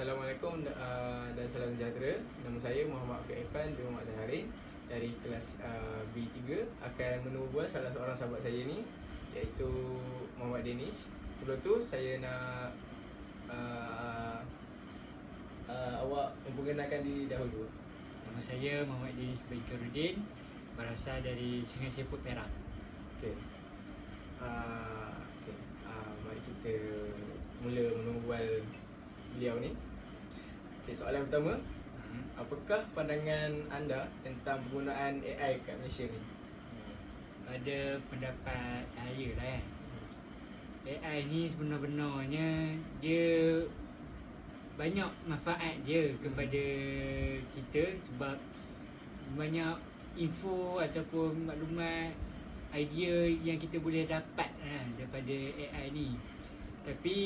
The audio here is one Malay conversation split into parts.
Assalamualaikum uh, dan salam sejahtera. Nama saya Muhammad Afiq Irfan bin Muhammad Zaharin dari kelas uh, B3 akan menubah salah seorang sahabat saya ni iaitu Muhammad Danish. Sebelum tu saya nak uh, uh, awak memperkenalkan diri dahulu. Nama saya Muhammad Dinis Baikaruddin Berasal dari Sungai Seput Perak Okey. Uh, okay. uh, mari kita mula menunggual beliau ni. Okey, soalan pertama, hmm. apakah pandangan anda tentang penggunaan AI kat Malaysia ni? Pada pendapat saya lah kan AI ni sebenar-benarnya Dia banyak manfaat je kepada kita Sebab banyak info ataupun maklumat idea yang kita boleh dapat lah daripada AI ni tapi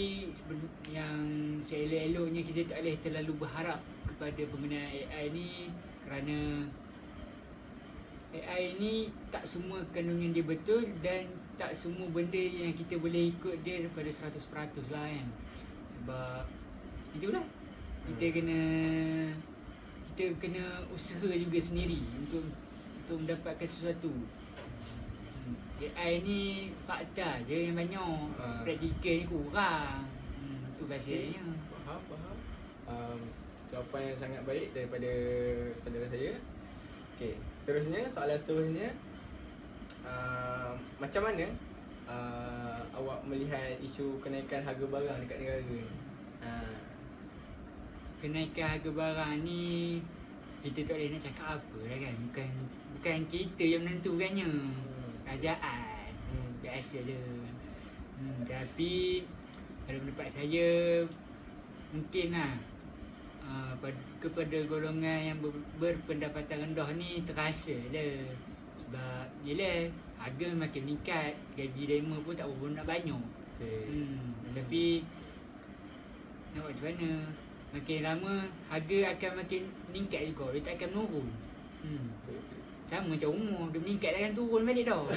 yang seelok-eloknya kita tak boleh terlalu berharap kepada penggunaan AI ni kerana AI ni tak semua kandungan dia betul dan tak semua benda yang kita boleh ikut dia daripada 100% lah kan. Sebab itulah kita Hmm. kena kita kena usaha juga sendiri untuk untuk mendapatkan sesuatu Hmm, AI ni fakta je yang banyak Ah. Praktikal ni kurang hmm, Tu bahasanya Faham, faham. Um, jawapan yang sangat baik daripada saudara saya. Okey, seterusnya soalan seterusnya uh, macam mana uh, awak melihat isu kenaikan harga barang dekat negara ni? Uh, Kenaikan harga barang ni Kita tak boleh nak cakap apa lah kan Bukan bukan kita yang menentukannya Kerajaan hmm. Biasa je hmm, Tapi Pada pendapat saya Mungkin lah uh, Kepada golongan yang ber, berpendapatan rendah ni Terasa lah Sebab Yelah Harga makin meningkat Gaji demo pun tak berapa nak banyak Okay. Hmm, tapi nak buat macam mana? Makin lama harga akan makin meningkat juga. Dia tak akan menurun. Hmm. Sama macam umur. Dia meningkat akan turun balik dah.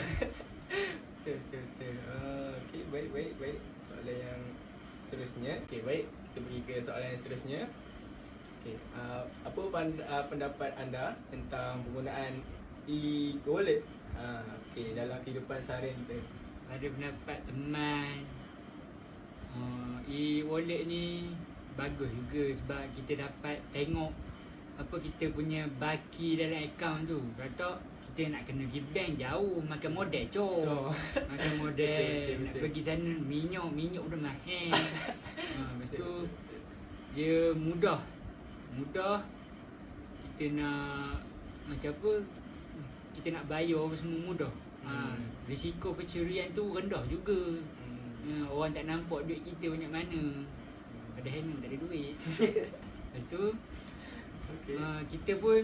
Betul, betul, betul. Uh, okay, baik, baik, baik. Soalan yang seterusnya. Okay, baik. Kita pergi ke soalan yang seterusnya. Okay, uh, apa pand- uh, pendapat anda tentang penggunaan e-wallet uh, okay, dalam kehidupan seharian kita? Ada pendapat teman. Uh, e-wallet ni bagus juga sebab kita dapat tengok apa kita punya baki dalam akaun tu. Kata kita nak kena pergi bank jauh makan modal cok. Oh. Makan modal Betul, betul, Nak betul. pergi sana Minyak Minyak udah mahal ha, Lepas tu Dia mudah Mudah Kita nak Macam apa Kita nak bayar semua mudah ha. Risiko pencurian tu rendah juga Hmm. ha, Orang tak nampak duit kita banyak mana Padahal memang tak ada duit Lepas tu Okay. ha, Kita pun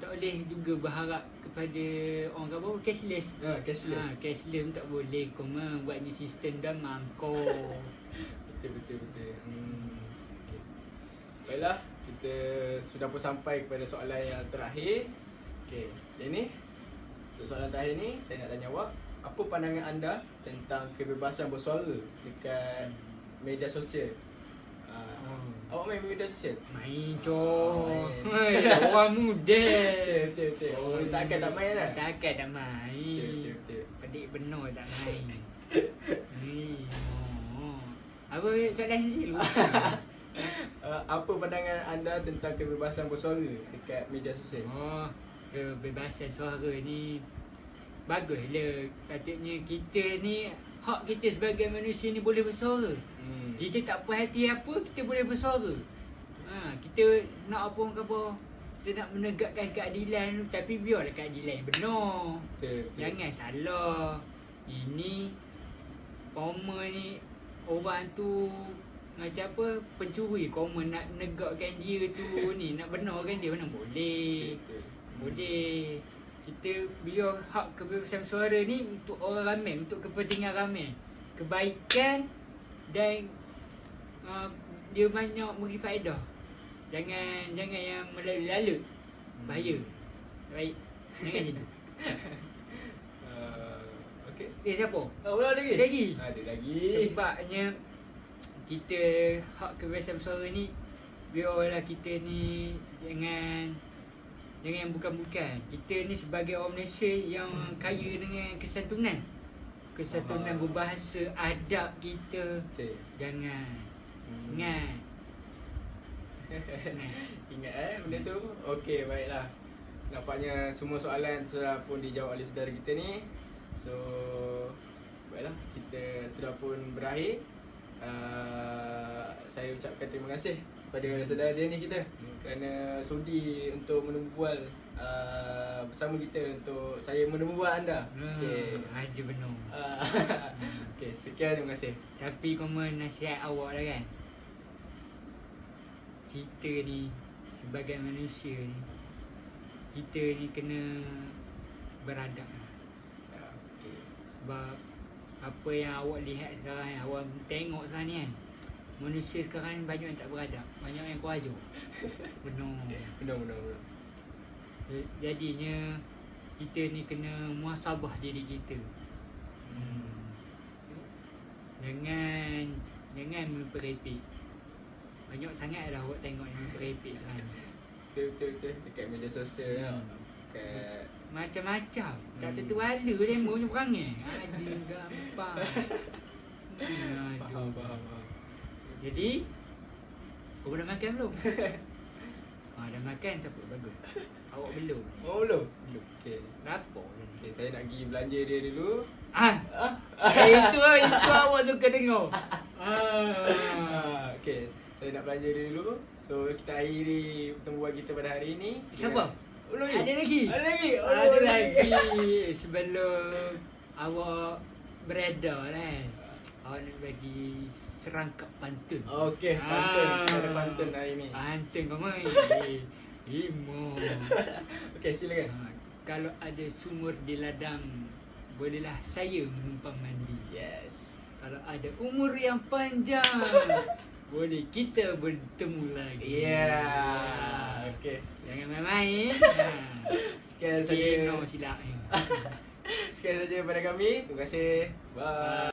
Tak boleh juga berharap kepada Orang kata apa Cashless Ah, cashless. Ha, cashless pun tak boleh kau mah buatnya sistem dah mangkau. Betul betul betul. Hmm. Okay. Baiklah, kita sudah pun sampai kepada soalan yang terakhir. Okey, jadi ni untuk soalan terakhir ni saya nak tanya awak, apa pandangan anda tentang kebebasan bersuara dekat media sosial? Uh, awak main media sosial? Main Oh, cok. Hai, orang muda. Betul betul. Oh, takkan tak main lah. Takkan tak main. betul betul. Pedik benar tak main. Hei, oh. Apa soalan ni dulu? Uh, apa pandangan anda tentang kebebasan bersuara dekat media sosial? Oh, kebebasan suara ni bagus lah. Katanya kita ni hak kita sebagai manusia ni boleh bersuara. Hmm. Kita tak puas hati apa, kita boleh bersuara. Ha, kita nak apa orang kata, kita nak menegakkan keadilan tapi biarlah keadilan yang benar. Betul. Jangan salah. Ini Koma ni orang tu macam apa pencuri koma nak menegakkan dia tu ni nak benarkan dia mana boleh. Betul. Boleh. Kita biar hak kebebasan suara ni untuk orang ramai, untuk kepentingan ramai. Kebaikan dan uh, dia banyak beri faedah. Jangan jangan yang melalut-lalut. Bahaya. Baik. Jangan tu. Uh, okay. Eh siapa? Oh, ulang lagi? Lagi. Ada lagi. Sebabnya kita hak kebiasaan bersuara ni biarlah kita ni jangan jangan bukan-bukan. Kita ni sebagai orang Malaysia yang kaya dengan kesantunan. Kesantunan Faham. berbahasa, adab kita Okey. jangan Hmm. ingat. Ingat eh benda tu. Okey, baiklah. Nampaknya semua soalan sudah pun dijawab oleh saudara kita ni. So, baiklah kita sudah pun berakhir. Uh, saya ucapkan terima kasih kepada saudara dia ni kita kerana sudi untuk menembual uh, bersama kita untuk saya menembual anda. Okey. Hmm, aja benar. Uh, Okey, sekian terima kasih. Tapi komen nasihat awak lah kan Kita ni Sebagai manusia ni Kita ni kena Beradab. Ya, okey. Sebab Apa yang awak lihat sekarang Awak tengok sekarang ni kan Manusia sekarang ni banyak yang tak beradab Banyak yang kuajuk Benar Benar benar benar. Jadinya Kita ni kena muasabah diri kita hmm. Jangan Jangan memperepek Banyak sangat dah awak tengok yang memperepek sekarang Betul betul betul dekat media sosial Hmm. hmm. Dekat Macam-macam Tak Hmm. tentu hala demo punya perangai Aduh gampang Hmm, faham faham faham. Jadi Kau dah makan belum? ah, dah makan tak apa bagus Awak belum Oh belum? Belum. Lapar dah ni Okey, saya nak pergi belanja dia dulu. Ah, Ah. eh, itu itu awak tu kena dengar ah. Ah, okey. Saya nak belanja dia dulu. So kita akhiri pertemuan kita pada hari ini. Siapa? Oh, lagi? Ada lagi? Ada lagi? Oh, Ada lagi Sebelum Awak Beredar kan Awak nak bagi Serangkap pantun Okey, pantun. Ah. Ada pantun hari ini. Pantun kau main Eh, Imo Okey, silakan. ha, Kalau ada sumur di ladang Bolehlah saya menumpang mandi Yes. Kalau ada umur yang panjang Boleh kita bertemu lagi Ya. Okey. Jangan main-main ha. Sekian Sikit saja. no silap ni Sekian saja daripada kami. Terima kasih. Bye.